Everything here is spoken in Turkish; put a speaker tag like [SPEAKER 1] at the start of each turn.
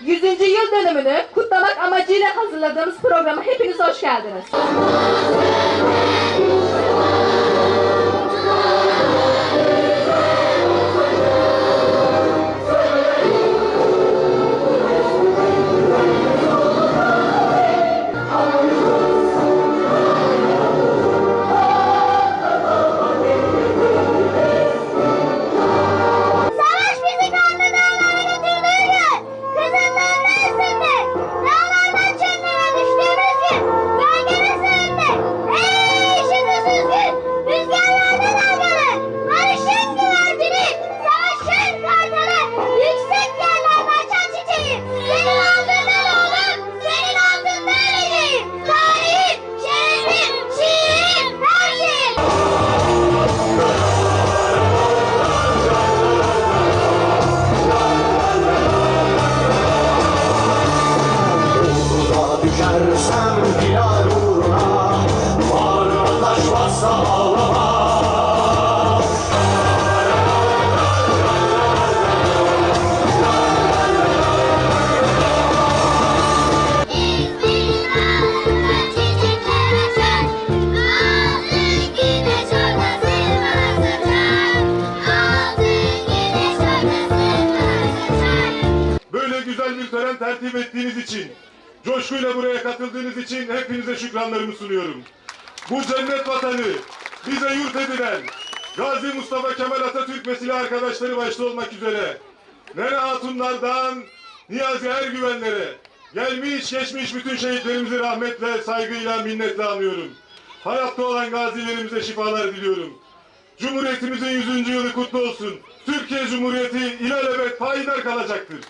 [SPEAKER 1] 100. yıl dönümünü kutlamak amacıyla hazırladığımız programa hepiniz hoş geldiniz.
[SPEAKER 2] Tören tertip ettiğiniz için, coşkuyla buraya katıldığınız için hepinize şükranlarımı sunuyorum. Bu cennet vatanı bize yurt edilen Gazi Mustafa Kemal Atatürk ve silah arkadaşları başta olmak üzere Nene Hatunlardan Niyazi Ergüvenlere gelmiş geçmiş bütün şehitlerimizi rahmetle, saygıyla, minnetle anıyorum. Hayatta olan gazilerimize şifalar diliyorum. Cumhuriyetimizin 100. yılı kutlu olsun. Türkiye Cumhuriyeti ilelebet payidar kalacaktır.